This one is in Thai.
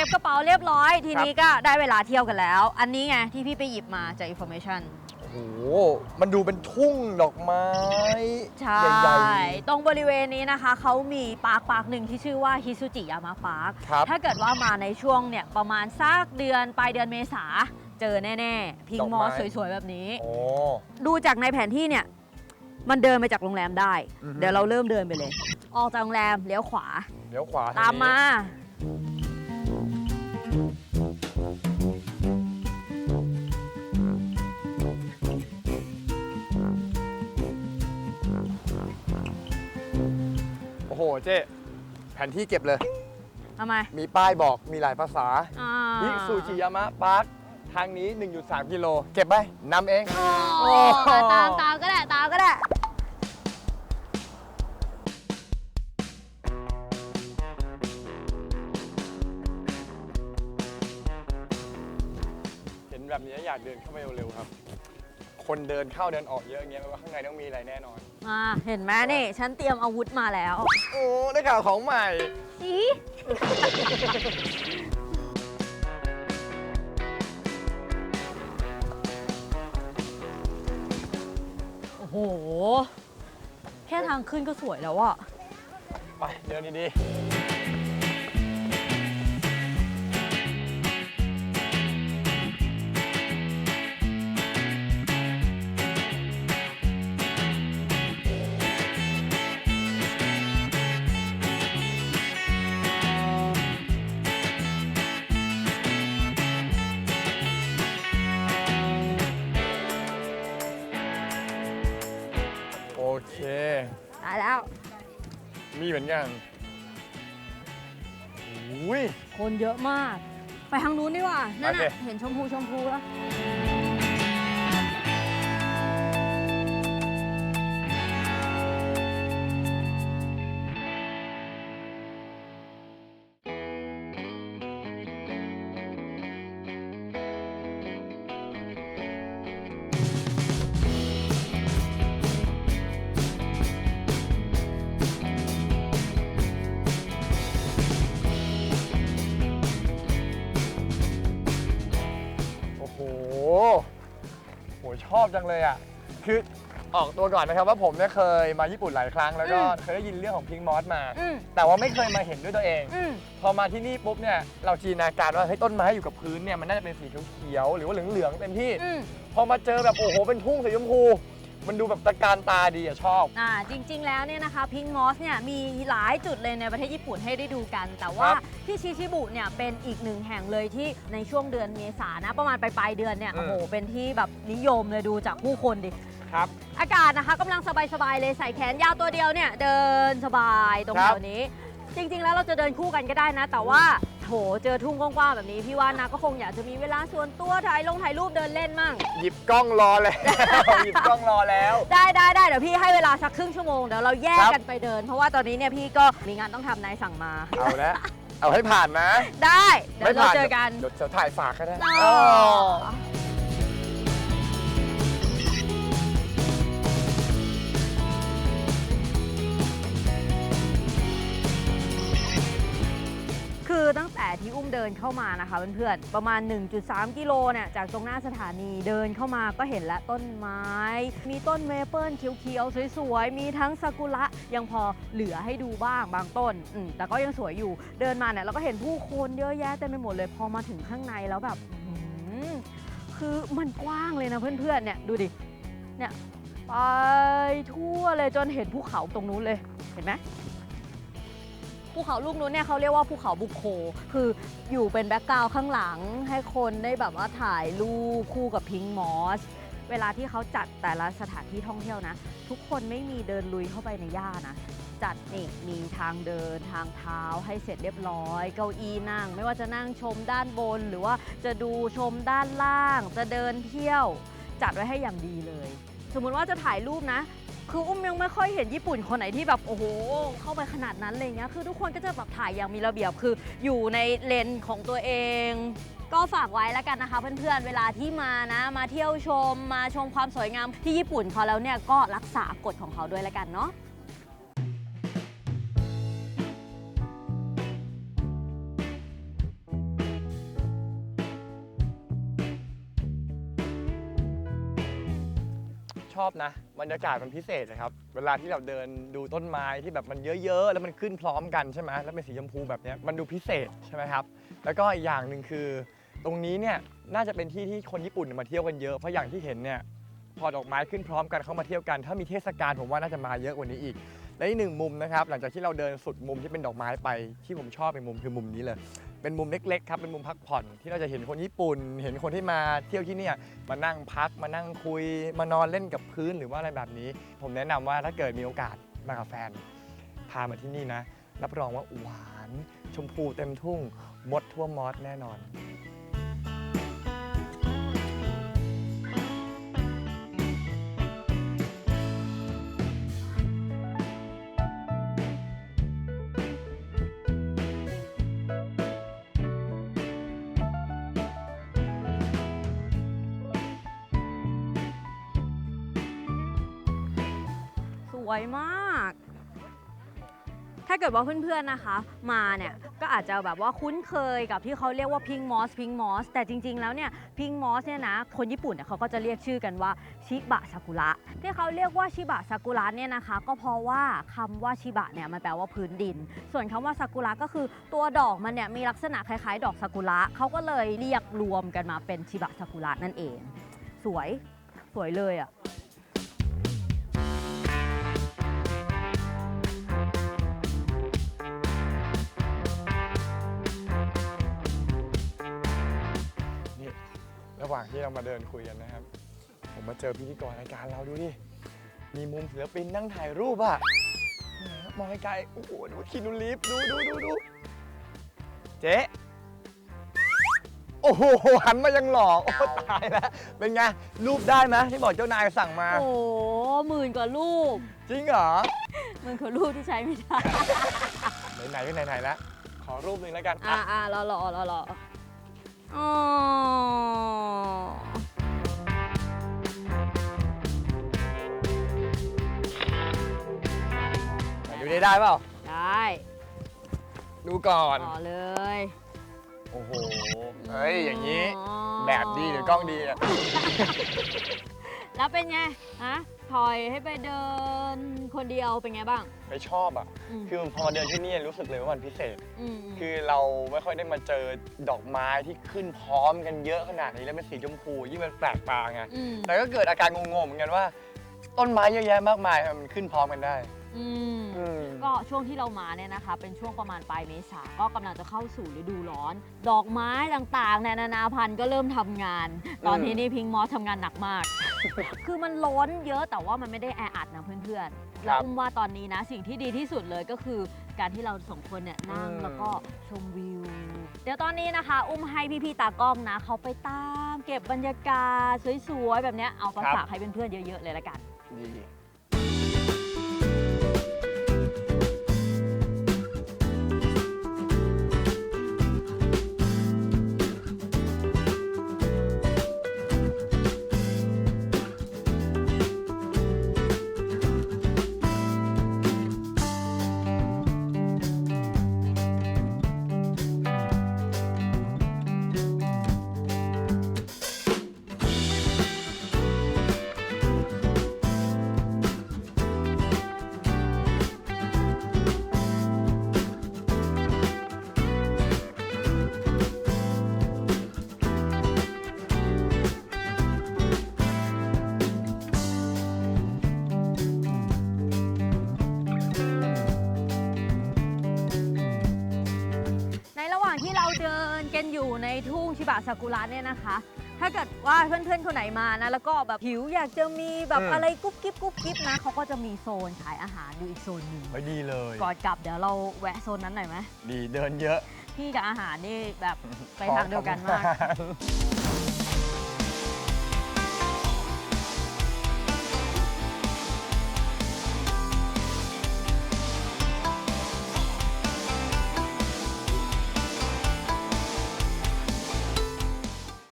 ก็บกระเป๋าเรียบร้อย ทีนี้ก็ได้เวลาเที่ยวกันแล้ว อันนี้ไงที่พี่ไปหยิบมาจาก information โอ้โห มันดูเป็นทุ่งดอกไม้ใช่ใหญ่ตรงบริเวณนี้นะคะ เขามีปาร์คปาร์คหนึ่งที่ชื่อว่าฮิซุจิยามะปาร์คๆครับ ถ้าเกิดว่ามาในช่วงเนี่ยประมาณสักเดือนปลายเดือนเมษาเจอแน่ๆ พิงดอกมไม้อสสวยๆ แบบนี้ โอ้ ดูจากในแผนที่เนี่ย มันเดินไปจากโรงแรมได้ อือฮึ เดี๋ยวเราเริ่มเดินไปเลย ออกจากโรงแรมเลี้ยวขวา เดี๋ยวขวาตามมา โอ้โหเจ๊แผนที่เก็บเลย ทำไมมีป้ายบอกมีหลายภาษาอ่าฮิซูจิยามะปาร์คทางนี้ 1.3 กิโล เก็บไปนำเอง โอ้ตามตามก็ได้ตามก็ได้ อยากเดินเข้าไปเร็วๆครับ คนเดินเข้าเดินออกเยอะอย่างเงี้ยแปลว่าข้างในต้องมีอะไรแน่นอน อ่าเห็นไหมนี่ ฉันเตรียมอาวุธมาแล้วโอ้ได้ข่าวของใหม่ อีโอ้โห แค่ทางขึ้นก็สวยแล้วอะไปเดินดีๆ เหมือนกันอุ้ย คนเยอะมาก ไปทางนู้นดีกว่า นั่นโอเค น่ะเห็นชมพูชมพูแล้ว ชอบจังเลยอะคือออกตัวก่อนนะครับว่าผมเนี่ยเคยมาญี่ปุ่นหลายครั้ง แล้วก็อืม เคยได้ยินเรื่องของพิงมอสมา อืมแต่ว่าไม่เคยมาเห็นด้วยตัวเอง อืม พอมาที่นี่ปุ๊บเนี่ยเราจินตนาการว่าเฮ้ยต้นไม้อยู่กับพื้นเนี่ยมันน่าจะเป็นสีเขียวๆหรือว่าเหลืองๆเต็มที่ อืม พอมาเจอแบบโอ้โหเป็นทุ่งสีชมพู มันดูแบบตะการตาดีอะชอบ อ่าจริง ๆ แล้วเนี่ยนะคะพิงมอสเนี่ยมีหลายจุดเลยในประเทศญี่ปุ่นให้ได้ดูกัน แต่ว่าครับที่ชิชิบุเนี่ยเป็นอีกหนึ่งแห่งเลยที่ในช่วงเดือนเมษานะ ประมาณปลายๆเดือนเนี่ยอืมโอ้โหเป็นที่แบบนิยมเลยดูจากผู้คนดิ ครับ อากาศนะคะกำลังสบาย ๆ เลยใส่แขนยาวตัวเดียวเนี่ย เดินสบายตรงครัแถบวนี้ จริง ๆ แล้วเราจะเดินคู่กันก็ได้นะ แต่ว่า โถเจอทุ่งกว้างๆแบบนี้ พี่ว่านะก็คงอยากจะมีเวลาส่วนตัวถ่ายลงถ่ายรูปเดินเล่นมั่ง หยิบกล้องรอแล้ว หยิบกล้องรอแล้ว ได้ได้ได้เดี๋ยวพี่ให้เวลาสักครึ่งชั่วโมงเดี๋ยวเราแยกครับกันไปเดิน เพราะว่าตอนนี้เนี่ยพี่ก็มีงานต้องทำนายสั่งมา เอาละเอาให้ผ่านนะ ได้ เดี๋ยวเราผ่านเจอกัน เดี๋ยวจะถ่ายฝากก็ได้ อ๋อคือ ดินเข้ามานะคะเพื่อนๆประมาณ 1.3 กิโลเนี่ยจากตรงหน้าสถานีเดินเข้ามาก็เห็นแล้วต้นไม้ มีต้นเมเปิลเขียวๆสวยๆ มีทั้งซากุระยังพอเหลือให้ดูบ้างบางต้นแต่ก็ยังสวยอยู่เดินมาเนี่ยเราก็เห็นผู้คนเยอะแยะเต็มไปหมดเลยพอมาถึงข้างในแล้วแบบคือมันกว้างเลยนะเพื่อนๆเนี่ยดูดิเนี่ยไปทั่วเลยจนเห็นภูเขาตรงนู้นเลยเห็นไหม ภูเขาลูกนู้นเนี่ยเขาเรียกว่าภูเขาบุโค คืออยู่เป็นแบ็กกราวด์ข้างหลังให้คนได้แบบว่าถ่ายรูปคู่กับพิงมอส เวลาที่เขาจัดแต่ละสถานที่ท่องเที่ยวนะ ทุกคนไม่มีเดินลุยเข้าไปในหญ้านะ จัดนี่มีทางเดินทางเท้าให้เสร็จเรียบร้อย เก้าอี้นั่ง ไม่ว่าจะนั่งชมด้านบน หรือว่าจะดูชมด้านล่าง จะเดินเที่ยว จัดไว้ให้อย่างดีเลย สมมุติว่าจะถ่ายรูปนะ คืออุ้มยังไม่ค่อยเห็นญี่ปุ่นคนไหนที่แบบโอ้โห เข้าไปขนาดนั้นเลยเงี้ยคือทุกคนก็จะแบบถ่ายอย่างมีระเบียบคืออยู่ในเลนของตัวเอง ก็ฝากไว้แล้วกันนะคะ เพื่อนๆ เวลาที่มานะ มาเที่ยวชม มาชมความสวยงามที่ญี่ปุ่นเขาแล้วเนี่ยก็รักษากฎของเขาด้วยแล้วกันเนาะ อบนะบรรยากาศมันพิเศษนะครับเวลาที่เราเดินดูต้นไม้ที่แบบมันเยอะๆ แล้วมันขึ้นพร้อมกันใช่ไหมแล้วเป็นสีชมพูแบบนี้มันดูพิเศษใช่ไหมครับแล้วก็อีกอย่างหนึ่งคือ ตรงนี้เนี่ยน่าจะเป็นที่ที่คนญี่ปุ่นมาเที่ยวกันเยอะเพราะอย่างที่เห็นเนี่ยพอดอกไม้ขึ้นพร้อมกันเข้ามาเที่ยวกัน ถ้ามีเทศกาลผมว่าน่าจะมาเยอะกว่านี้อีก และอีกหนึ่งมุมนะครับหลังจากที่เราเดินสุดมุมที่เป็นดอกไม้ไปที่ผมชอบเป็นมุมคือมุมนี้เลย เป็นมุมเล็กๆครับเป็นมุมพักผ่อนที่เราจะเห็นคนญี่ปุ่น เห็นคนที่มาเที่ยวที่นี่มานั่งพักมานั่งคุย มานอนเล่นกับพื้นหรือว่าอะไรแบบนี้ ผมแนะนำว่าถ้าเกิดมีโอกาสมากับแฟน พามาที่นี่นะรับรองว่าหวาน ชมพูเต็มทุ่งมดทั่วมอสแน่นอน วยมาก ถ้าเกิดว่าเพื่อนๆนะคะ มาเนี่ยก็อาจจะแบบว่าคุ้นเคยกับที่เขาเรียกว่าพิงมอสพิงมอสแต่จริงๆแล้วเนี่ยพิงมอสเนี่ยนะคนญี่ปุ่นเนี่ยเขาก็จะเรียกชื่อกันว่าชิบะซากุระที่เขาเรียกว่าชิบะซากุระเนี่ยนะคะ ก็เพราะว่าคำว่าชิบะเนี่ยมันแปลว่าพื้นดิน ส่วนคำว่าซากุระก็คือตัวดอกมันเนี่ยมีลักษณะคล้ายๆ ดอกซากุระเขาก็เลยเรียกรวมกันมาเป็นชิบะซากุระนั่นเอง สวยสวยเลยอะ ระหว่างที่เรามาเดินคุยกันนะครับ ผมมาเจอพิธีกรรายการเราดูดิ มีมุมศิลปินนั่งถ่ายรูปอะแหมมองไกลๆโอ้โห ดูคินูลิฟดูดูดูดูเจ๊โอ้โห หันมายังหล่อ โอ้ตายแล้ว เป็นไง รูปได้ไหมที่บอกเจ้านายสั่งมา โอ้โหหมื่นกว่ารูป จริงเหรอหมื่นกว่ารูปที่ใช้ไม่ได้ ไหนๆก็ไหนๆแล้ว ขอรูปหนึ่งแล้วกัน อ่าอะอ่ารอรอรอรออ๋อ นดูได้ได้เปล่า ได้ดูก่อน ต่อเลยโอ้โห เฮ้ย อย่างนี้อ๋อแบบดีหรือกล้องดีอะแล้วเป็นไงฮะถอยให้ไปเดินคนเดียวเป็นไงบ้าง ไม่ชอบอะมคือพอมาเดินที่นี่รู้สึกเลยว่ามันพิเศษมมคือเราไม่ค่อยได้มาเจอดอกไม้ที่ขึ้นพร้อมกันเยอะขนาดนี้แล้วเป็นสีชมพูยิ่งมันแปลกตาไง มแต่ก็เกิดอาการงงๆเหมือนกันว่า ต้นไม้เยอะแยะมากมายมันขึ้นพร้อมกันได้ อืมอืมก็ช่วงที่เรามาเนี่ยนะคะ เป็นช่วงประมาณปลายเมษาก็กำลังจะเข้าสู่ฤดูร้อน ดอกไม้ต่างๆเนี่ยนานาพันธุ์ก็เริ่มทำงาน ตอนนี้นี่พิงมอสทำงานหนักมาก คือมันล้นเยอะแต่ว่ามันไม่ได้แออัดนะเพื่อนๆแล้วอุ้มว่าตอนนี้นะสิ่งที่ดีที่สุดเลยก็คือ การที่เราสองคนเนี่ยนั่งอืม แล้วก็ชมวิว เดี๋ยวตอนนี้นะคะ อุ้มให้พี่ๆตากล้องนะเขาไปตาม เก็บบรรยากาศสวยๆแบบเนี้ยเอามาฝากให้เพื่อนๆเยอะๆเลยละกัน ดี อยู่ในทุ่งชิบะซากุระเนี่ยนะคะ ถ้าเกิดว่าเพื่อนๆคนไหนมานะ แล้วก็แบบหิวอยากจะมีแบบอืม อะไรกุ๊บกิ๊บกุ๊บกิ๊บนะเขาก็จะมีโซนขายอาหารอยู่อีกโซนหนึ่งไม่ดีเลย ก่อนกลับเดี๋ยวเราแวะโซนนั้นหน่อยไหมดีเดินเยอะพี่กับอาหารนี่แบบไปทางเดียวกันมาก ขอทำงน